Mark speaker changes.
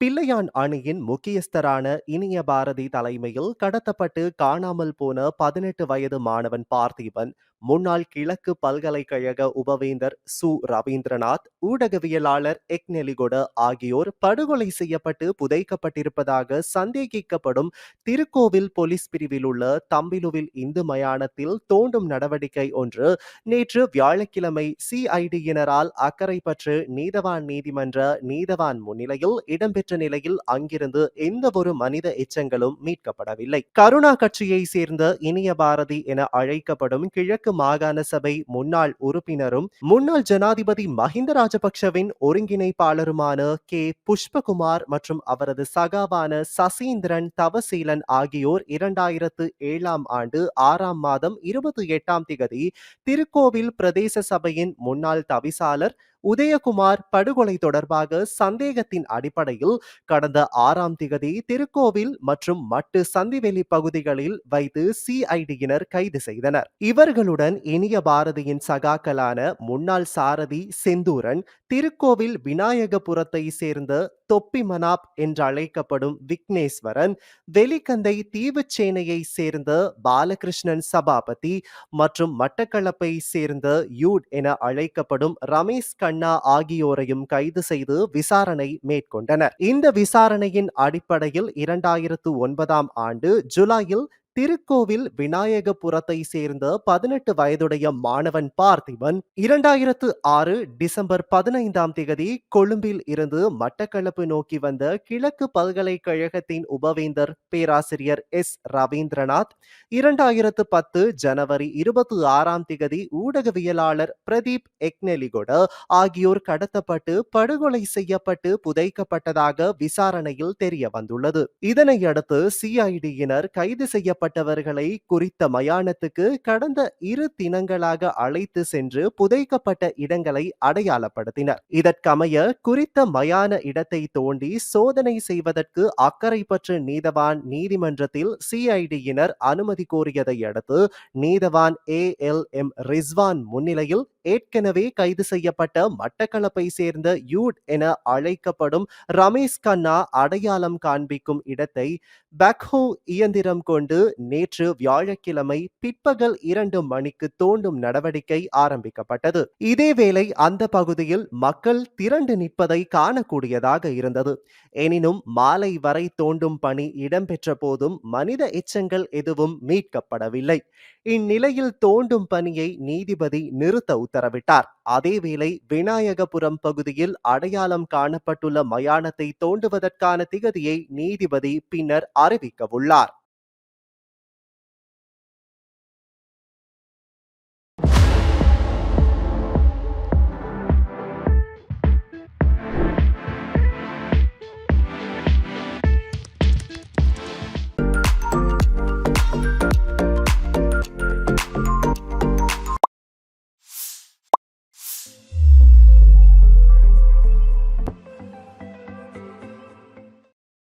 Speaker 1: பிள்ளையான் அணியின் முக்கியஸ்தரான இனிய பாரதி தலைமையில் கடத்தப்பட்டு காணாமல் போன பதினெட்டு வயது மாணவன் பார்த்திபன் முன்னாள் கிழக்கு பல்கலைக்கழக உபவேந்தர் சு. ரவீந்திரநாத் ஊடகவியலாளர் எக்னெலிகொட ஆகியோர் படுகொலை செய்யப்பட்டு புதைக்கப்பட்டிருப்பதாக சந்தேகிக்கப்படும் திருக்கோவில் போலீஸ் பிரிவில் உள்ள தம்பிலுவில் இந்து மயானத்தில் தோண்டும் நடவடிக்கை ஒன்று நேற்று வியாழக்கிழமை சிஐடியினரால் அக்கரைப்பற்று நீதவான் நீதிமன்ற நீதவான் முன்னிலையில் இடம்பெற்ற பெற்ற நிலையில் அங்கிருந்து எந்த ஒரு மனித எச்சங்களும் மீட்கப்படவில்லை. கருணா கட்சியை சேர்ந்த இனிய பாரதி என அழைக்கப்படும் கிழக்கு மாகாண சபை முன்னாள் உறுப்பினரும் முன்னாள் ஜனாதிபதி மஹிந்த ராஜபக்ஷவின் ஒருங்கிணைப்பாளருமான கே. புஷ்பகுமார் மற்றும் அவரது சகாவான சசீந்திரன் தவசீலன் ஆகியோர் இரண்டாயிரத்து ஏழாம் ஆண்டு ஆறாம் மாதம் இருபத்தி எட்டாம் திகதி திருக்கோவில் பிரதேச சபையின் முன்னாள் தவிசாளர் உதயகுமார் படுகொலை தொடர்பாக சந்தேகத்தின் அடிப்படையில் கடந்த ஆறாம் திகதி திருக்கோவில் மற்றும் மட்டு சந்திவெளி பகுதிகளில் வைத்து சிஐடியினர் கைது செய்தனர். இவர்களுடன் இனிய பாரதியின் சகாக்களான முன்னாள் சாரதி செந்தூரன் திருக்கோவில் விநாயகபுரத்தை சேர்ந்த தொப்பி மனாப் என்று அழைக்கப்படும் விக்னேஸ்வரன் வெலிக்கந்தை தீவுச்சேனையை சேர்ந்த பாலகிருஷ்ணன் சபாபதி மற்றும் மட்டக்களப்பை சேர்ந்த யூட் என அழைக்கப்படும் ரமேஷ் கண்ணா ஆகியோரையும் கைது செய்து விசாரணை மேற்கொண்டனர். இந்த விசாரணையின் அடிப்படையில் இரண்டாயிரத்து ஒன்பதாம் ஆண்டு ஜூலையில் திருக்கோவில் விநாயகபுரத்தை சேர்ந்த பதினெட்டு வயதுடைய மாணவன் பார்த்திபன் இரண்டாயிரத்து ஆறு டிசம்பர் பதினைந்தாம் தேதி கொழும்பில் இருந்து மட்டக்களப்பு நோக்கி வந்த கிழக்கு பல்கலைக்கழகத்தின் உபவேந்தர் பேராசிரியர் எஸ். ரவீந்திரநாத் இரண்டாயிரத்து பத்து ஜனவரி இருபத்தி ஆறாம் தேதி ஊடகவியலாளர் பிரதீப் எக்னெலிகொட ஆகியோர் கடத்தப்பட்டு படுகொலை செய்யப்பட்டு புதைக்கப்பட்டதாக விசாரணையில் தெரிய வந்துள்ளது இதனையடுத்து சிஐடியினர் கைது செய்ய செய்யப்பட்டவர்களை குறித்த மயானத்துக்கு கடந்த இரு தினங்களாக அழைத்து சென்று புதைக்கப்பட்ட இடங்களை அடையாளப்படுத்தினர். இதற்கமைய குறித்த மயான இடத்தை தோண்டி சோதனை செய்வதற்கு அக்கறை பற்று நீதவான் நீதிமன்றத்தில் சிஐடியினர் அனுமதி கோரியதை அடுத்து நீதவான் ஏ எல் எம் ரிஸ்வான் முன்னிலையில் ஏற்கனவே கைது செய்யப்பட்ட மட்டக்களப்பை சேர்ந்த யூட் என அழைக்கப்படும் ரமேஷ் கண்ணா அடையாளம் காண்பிக்கும் இடத்தை பேக்ஹோ இயந்திரம் கொண்டு நேற்று வியாழக்கிழமை பிற்பகல் இரண்டு மணிக்கு தோண்டும் நடவடிக்கை ஆரம்பிக்கப்பட்டது. இதேவேளை அந்த பகுதியில் மக்கள் திரண்டு நிற்பதை காணக்கூடியதாக இருந்தது. எனினும் மாலை வரை தோண்டும் பணி இடம்பெற்ற போதும் மனித எச்சங்கள் எதுவும் மீட்கப்படவில்லை. இந்நிலையில் தோண்டும் பணியை நீதிபதி நிறுத்த உத்தரவிட்டார். அதேவேளை விநாயகபுரம் பகுதியில் அடையாளம் காணப்பட்டுள்ள மயானத்தை தோண்டுவதற்கான திகதியை நீதிபதி பின்னர் அறிவிக்க உள்ளார்.